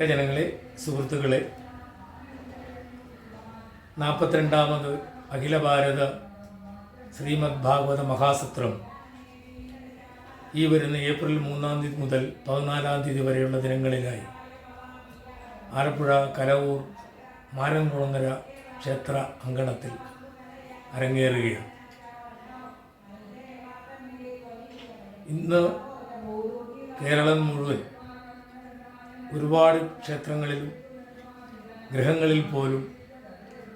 ഭക്തജനങ്ങളെ സുഹൃത്തുക്കളെ. നാൽപ്പത്തിരണ്ടാമത് അഖില ഭാരത ശ്രീമദ് ഭാഗവത മഹാസത്രം. ഈ വരുന്ന ഏപ്രിൽ മൂന്നാം തീയതി മുതൽ പതിനാലാം തീയതി വരെയുള്ള ദിനങ്ങളിലായി. ആലപ്പുഴ കലവൂർ മാരൻകുളങ്ങര ക്ഷേത്ര അങ്കണത്തിൽ അരങ്ങേറുകയാണ്. ഇന്ന് കേരളം മുഴുവൻ ഒരുപാട് ക്ഷേത്രങ്ങളിലും ഗ്രഹങ്ങളിൽ പോലും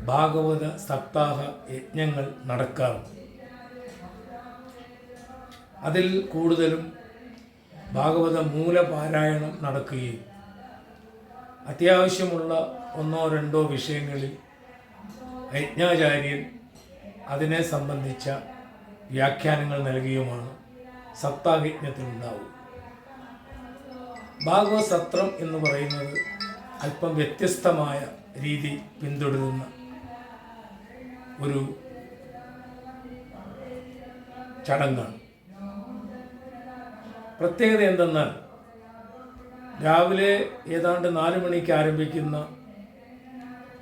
ഭാഗവത സപ്താഹ യജ്ഞങ്ങൾ നടക്കാറുണ്ട്. അതിൽ കൂടുതലും ഭാഗവത മൂലപാരായണം നടക്കുകയും അത്യാവശ്യമുള്ള ഒന്നോ രണ്ടോ വിഷയങ്ങളിൽ യജ്ഞാചാര്യൻ അതിനെ സംബന്ധിച്ച വ്യാഖ്യാനങ്ങൾ നൽകിയുമാണ് സപ്താഹയജ്ഞത്തിലുണ്ടാവുക ഭാഗവത സത്രം എന്ന് പറയുന്നത് അല്പം വ്യത്യസ്തമായ രീതി പിന്തുടരുന്ന ഒരു ചടങ്ങാണ്. പ്രത്യേകത എന്തെന്നാൽ രാവിലെ ഏതാണ്ട് നാല് മണിക്ക് ആരംഭിക്കുന്ന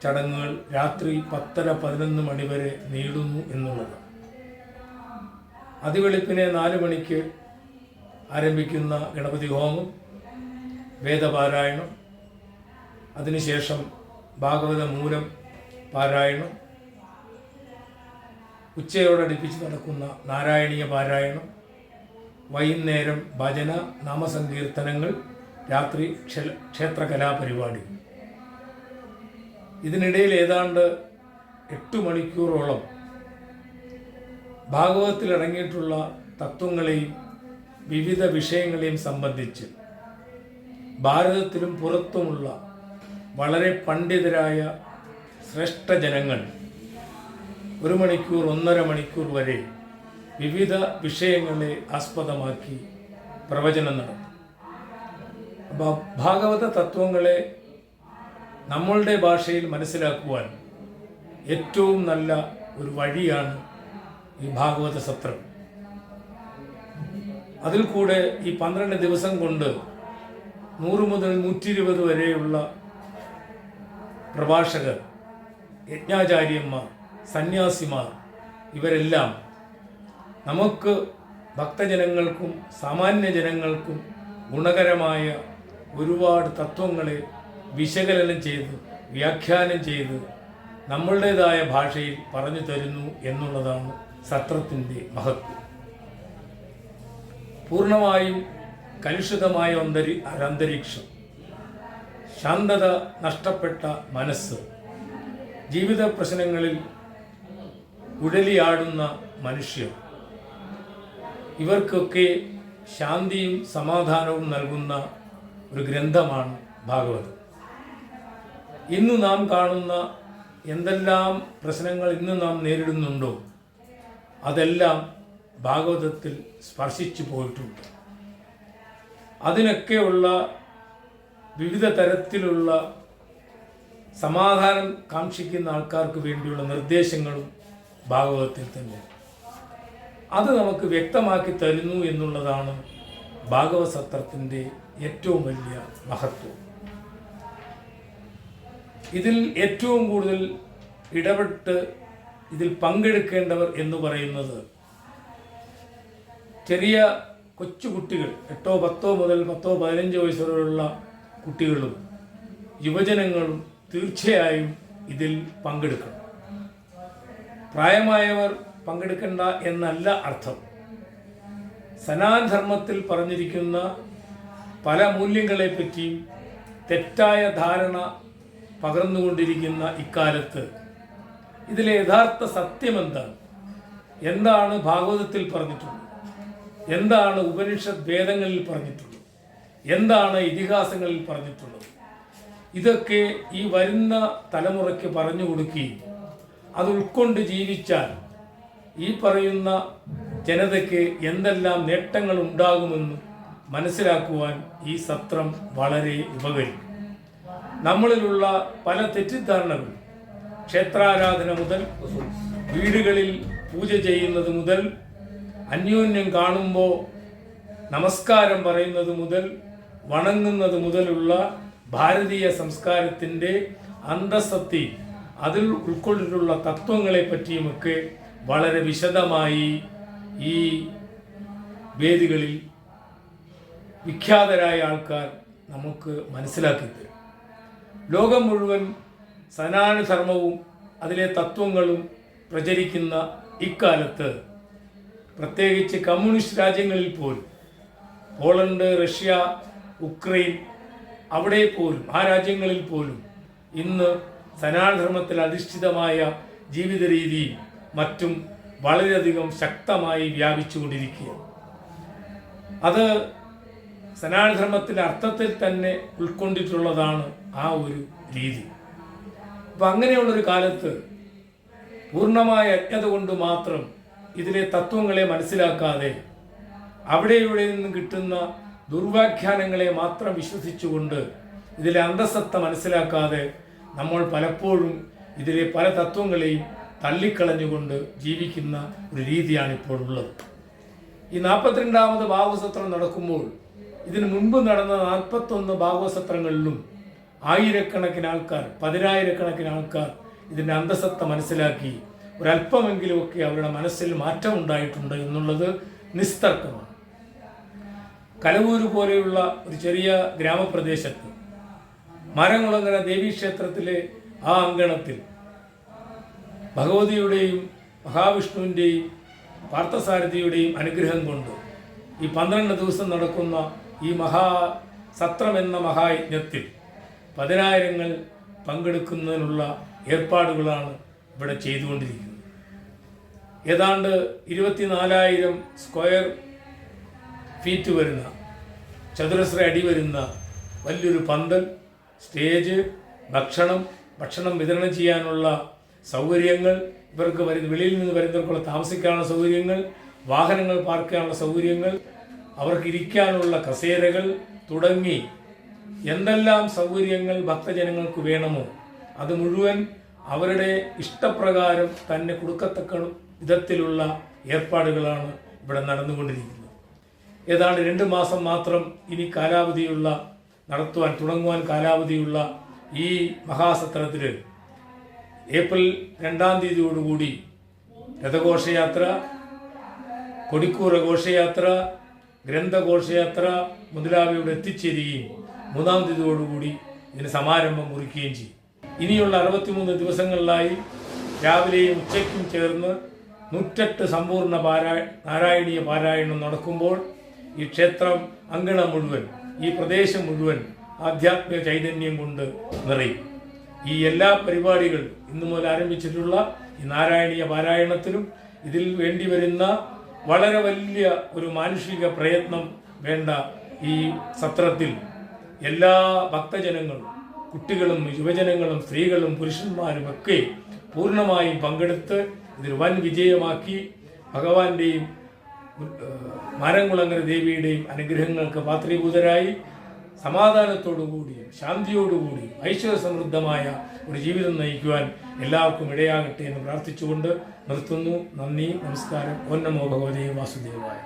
ചടങ്ങുകൾ രാത്രി പത്തര പതിനൊന്ന് മണി വരെ നീളുന്നു എന്നുള്ളത്. അതിവെളുപ്പിനെ നാല് മണിക്ക് ആരംഭിക്കുന്ന ഗണപതി ഹോമം വേദപാരായണം. അതിനുശേഷം ഭാഗവത മൂലം പാരായണം. ഉച്ചയോടടുപ്പിച്ച് നടക്കുന്ന നാരായണീയ പാരായണം. വൈകുന്നേരം ഭജന നാമസങ്കീർത്തനങ്ങൾ രാത്രി ക്ഷേ- ക്ഷേത്രകലാപരിപാടി ഇതിനിടയിൽ ഏതാണ്ട് എട്ട് മണിക്കൂറോളം ഭാഗവതത്തിലടങ്ങിയിട്ടുള്ള തത്വങ്ങളെയും വിവിധ വിഷയങ്ങളെയും സംബന്ധിച്ച് ഭാരതത്തിലും പുറത്തുമുള്ള വളരെ പണ്ഡിതരായ ശ്രേഷ്ഠ ജനങ്ങൾ ഒരു മണിക്കൂർ ഒന്നര മണിക്കൂർ വരെ വിവിധ വിഷയങ്ങളെ ആസ്പദമാക്കി പ്രവചനം നടത്തും. ഭാഗവത തത്വങ്ങളെ നമ്മളുടെ ഭാഷയിൽ മനസ്സിലാക്കുവാൻ ഏറ്റവും നല്ല ഒരു വഴിയാണ് ഈ ഭാഗവത സത്രം. അതിൽ കൂടെ ഈ പന്ത്രണ്ട് ദിവസം കൊണ്ട് നൂറ് മുതൽ നൂറ്റി ഇരുപത് വരെയുള്ള പ്രഭാഷകർ യജ്ഞാചാര്യന്മാർ സന്യാസിമാർ ഇവരെല്ലാം നമുക്ക് ഭക്തജനങ്ങൾക്കും സാമാന്യ ജനങ്ങൾക്കും ഗുണകരമായ ഒരുപാട് തത്വങ്ങളെ വിശകലനം ചെയ്ത് വ്യാഖ്യാനം ചെയ്ത് നമ്മളുടേതായ ഭാഷയിൽ പറഞ്ഞു തരുന്നു എന്നുള്ളതാണ് സത്രത്തിന്റെ മഹത്വം. പൂർണമായും കലുഷിതമായ ഒന്തരി അന്തരീക്ഷം. ശാന്തത നഷ്ടപ്പെട്ട മനസ്സ്. ജീവിത പ്രശ്നങ്ങളിൽ ഉടലിയാടുന്ന മനുഷ്യർ. ഇവർക്കൊക്കെ ശാന്തിയും സമാധാനവും നൽകുന്ന ഒരു ഗ്രന്ഥമാണ് ഭാഗവതം. ഇന്ന് നാം കാണുന്ന എന്തെല്ലാം പ്രശ്നങ്ങൾ ഇന്ന് നാം നേരിടുന്നുണ്ടോ അതെല്ലാം ഭാഗവതത്തിൽ സ്പർശിച്ചു പോയിട്ടുണ്ട്. അതിനൊക്കെയുള്ള വിവിധ തരത്തിലുള്ള സമാധാനം കാക്ഷിക്കുന്ന ആൾക്കാർക്ക് വേണ്ടിയുള്ള നിർദ്ദേശങ്ങളും ഭാഗവതത്തിൽ തന്നെ. അത് നമുക്ക് വ്യക്തമാക്കി തരുന്നു എന്നുള്ളതാണ് ഭാഗവത സത്രത്തിന്റെ ഏറ്റവും വലിയ മഹത്വം. ഇതിൽ ഏറ്റവും കൂടുതൽ ഇടപെട്ട് ഇതിൽ പങ്കെടുക്കേണ്ടവർ എന്ന് പറയുന്നത് ചെറിയ കൊച്ചു കുട്ടികൾ എട്ടോ പത്തോ മുതൽ പത്തോ പതിനഞ്ചോ വയസ്സ് വരെയുള്ള കുട്ടികളും യുവജനങ്ങളും തീർച്ചയായും ഇതിൽ പങ്കെടുക്കണം. പ്രായമായവർ പങ്കെടുക്കേണ്ട എന്നല്ല അർത്ഥം. സനാധർമ്മത്തിൽ പറഞ്ഞിരിക്കുന്ന പല മൂല്യങ്ങളെ പറ്റിയും തെറ്റായ ധാരണ പകർന്നുകൊണ്ടിരിക്കുന്ന ഇക്കാലത്ത് ഇതിലെ യഥാർത്ഥ സത്യം എന്താണ്? എന്താണ് ഭാഗവതത്തിൽ പറഞ്ഞിട്ടുള്ളത്? എന്താണ് ഉപനിഷത് വേദങ്ങളിൽ പറഞ്ഞിട്ടുള്ളത്? എന്താണ് ഇതിഹാസങ്ങളിൽ പറഞ്ഞിട്ടുള്ളത്? ഇതൊക്കെ ഈ വരുന്ന തലമുറയ്ക്ക് പറഞ്ഞു കൊടുക്കുകയും അത് ഉൾക്കൊണ്ട് ജീവിച്ചാൽ ഈ പറയുന്ന ജനതയ്ക്ക് എന്തെല്ലാം നേട്ടങ്ങൾ ഉണ്ടാകുമെന്ന് മനസ്സിലാക്കുവാൻ ഈ സത്രം വളരെ ഉപകരിക്കും. നമ്മളിലുള്ള പല തെറ്റിദ്ധാരണകൾ ക്ഷേത്രാരാധന മുതൽ വീടുകളിൽ പൂജ ചെയ്യുന്നത് മുതൽ അന്യോന്യം കാണുമ്പോൾ നമസ്കാരം പറയുന്നത് മുതൽ വണങ്ങുന്നത് മുതലുള്ള ഭാരതീയ സംസ്കാരത്തിന്റെ അന്തസ്സത്തി അതിൽ ഉൾക്കൊണ്ടിട്ടുള്ള തത്വങ്ങളെ പറ്റിയുമൊക്കെ വളരെ വിശദമായി ഈ വേദികളിൽ വിഖ്യാതരായ ആൾക്കാർ നമുക്ക് മനസ്സിലാക്കി തരും. ലോകം മുഴുവൻ സനാനധർമ്മവും അതിലെ തത്വങ്ങളും പ്രചരിക്കുന്ന ഇക്കാലത്ത് പ്രത്യേകിച്ച് കമ്മ്യൂണിസ്റ്റ് രാജ്യങ്ങളിൽ പോലും പോളണ്ട് റഷ്യ ഉക്രൈൻ അവിടെ പോലും ആ രാജ്യങ്ങളിൽ പോലും ഇന്ന് സനാതനധർമ്മത്തിൽ അധിഷ്ഠിതമായ ജീവിത രീതിയും മറ്റും വളരെയധികം ശക്തമായി വ്യാപിച്ചുകൊണ്ടിരിക്കുകയാണ്. അത് സനാതനധർമ്മത്തിന്റെ അർത്ഥത്തിൽ തന്നെ ഉൾക്കൊണ്ടിട്ടുള്ളതാണ് ആ ഒരു രീതി. അപ്പം അങ്ങനെയുള്ളൊരു കാലത്ത് പൂർണമായ അജ്ഞത കൊണ്ട് മാത്രം ഇതിലെ തത്വങ്ങളെ മനസ്സിലാക്കാതെ അവിടെ ഇവിടെ നിന്ന് കിട്ടുന്ന ദുർവ്യാഖ്യാനങ്ങളെ മാത്രം വിശ്വസിച്ചുകൊണ്ട് ഇതിലെ അന്തസത്ത മനസ്സിലാക്കാതെ നമ്മൾ പലപ്പോഴും ഇതിലെ പല തത്വങ്ങളെയും തള്ളിക്കളഞ്ഞുകൊണ്ട് ജീവിക്കുന്ന ഒരു രീതിയാണ് ഇപ്പോൾ ഉള്ളത്. ഈ നാൽപ്പത്തിരണ്ടാമത് ഭാഗവസത്രം നടക്കുമ്പോൾ ഇതിനു മുൻപ് നടന്ന നാൽപ്പത്തൊന്ന് ഭാഗവസത്രങ്ങളിലും ആയിരക്കണക്കിന് ആൾക്കാർ പതിനായിരക്കണക്കിന് ആൾക്കാർ ഇതിന്റെ അന്തസത്ത മനസ്സിലാക്കി ഒരല്പമെങ്കിലുമൊക്കെ അവരുടെ മനസ്സിൽ മാറ്റം ഉണ്ടായിട്ടുണ്ട് എന്നുള്ളത് നിസ്തർക്കമാണ്. കലവൂര് പോലെയുള്ള ഒരു ചെറിയ ഗ്രാമപ്രദേശത്ത് മരംകുളങ്ങര ദേവീക്ഷേത്രത്തിലെ ആ അങ്കണത്തിൽ ഭഗവതിയുടെയും മഹാവിഷ്ണുവിന്റെയും പാർത്ഥസാരഥിയുടെയും അനുഗ്രഹം കൊണ്ട് ഈ പന്ത്രണ്ട് ദിവസം നടക്കുന്ന ഈ മഹാ സത്രം എന്ന മഹായജ്ഞത്തിൽ പതിനായിരങ്ങൾ പങ്കെടുക്കുന്നതിനുള്ള ഏർപ്പാടുകളാണ് ഇവിടെ ചെയ്തുകൊണ്ടിരിക്കുന്നത്. ഏതാണ്ട് ഇരുപത്തിനാലായിരം സ്ക്വയർ ഫീറ്റ് വരുന്ന ചതുരശ്ര അടി വരുന്ന വലിയൊരു പന്തൽ സ്റ്റേജ് ഭക്ഷണം ഭക്ഷണം വിതരണം ചെയ്യാനുള്ള സൗകര്യങ്ങൾ ഇവർക്ക് വരുന്ന വെളിയിൽ നിന്ന് വരുന്നവർക്കുള്ള താമസിക്കാനുള്ള സൗകര്യങ്ങൾ വാഹനങ്ങൾ പാർക്ക് ചെയ്യാനുള്ള സൗകര്യങ്ങൾ അവർക്ക് ഇരിക്കാനുള്ള കസേരകൾ തുടങ്ങി എന്തെല്ലാം സൗകര്യങ്ങൾ ഭക്തജനങ്ങൾക്ക് വേണമോ അത് മുഴുവൻ അവരുടെ ഇഷ്ടപ്രകാരം തന്നെ കൊടുക്കത്തക്ക വിധത്തിലുള്ള ഏർപ്പാടുകളാണ് ഇവിടെ നടന്നുകൊണ്ടിരിക്കുന്നത്. ഏതാണ്ട് രണ്ട് മാസം മാത്രം ഇനി കാലാവധിയുള്ള നടത്തുവാൻ തുടങ്ങുവാൻ കാലാവധിയുള്ള ഈ മഹാസത്രത്തിൽ ഏപ്രിൽ രണ്ടാം തീയതിയോടുകൂടി രഥഘോഷയാത്ര കൊടിക്കൂറ ഘോഷയാത്ര ഗ്രന്ഥഘോഷയാത്ര മുതലാവിയുടെ എത്തിച്ചേരുകയും മൂന്നാം തീയതിയോടുകൂടി ഇതിന് സമാരംഭം കുറിക്കുകയും ചെയ്യും. ഇനിയുള്ള അറുപത്തിമൂന്ന് ദിവസങ്ങളിലായി രാവിലെയും ഉച്ചയ്ക്കും ചേർന്ന് നൂറ്റെട്ട് സമ്പൂർണ പാരായ നാരായണീയ പാരായണം നടക്കുമ്പോൾ ഈ ക്ഷേത്രം അങ്കണം മുഴുവൻ ഈ പ്രദേശം മുഴുവൻ ആധ്യാത്മിക ചൈതന്യം കൊണ്ട് നിറയും. ഈ എല്ലാ പരിപാടികൾ ഇന്നു മുതൽ ആരംഭിച്ചിട്ടുള്ള ഈ നാരായണീയ പാരായണത്തിലും ഇതിൽ വേണ്ടി വരുന്ന വളരെ വലിയ ഒരു മാനുഷിക പ്രയത്നം വേണ്ട ഈ സത്രത്തിൽ എല്ലാ ഭക്തജനങ്ങളും കുട്ടികളും യുവജനങ്ങളും സ്ത്രീകളും പുരുഷന്മാരും ഒക്കെ പൂർണമായും പങ്കെടുത്ത് ഇതൊരു വൻ വിജയമാക്കി ഭഗവാന്റെയും മാരംകുളങ്ങര ദേവിയുടെയും അനുഗ്രഹങ്ങൾക്ക് പാത്രീഭൂതരായി സമാധാനത്തോടുകൂടിയും ശാന്തിയോടുകൂടിയും ഐശ്വര്യ സമൃദ്ധമായ ഒരു ജീവിതം നയിക്കുവാൻ എല്ലാവർക്കും ഇടയാകട്ടെ എന്ന് പ്രാർത്ഥിച്ചുകൊണ്ട് നിർത്തുന്നു. നന്ദി നമസ്കാരം. ഓന്നമോ ഭഗവതേ വാസുദേവായ.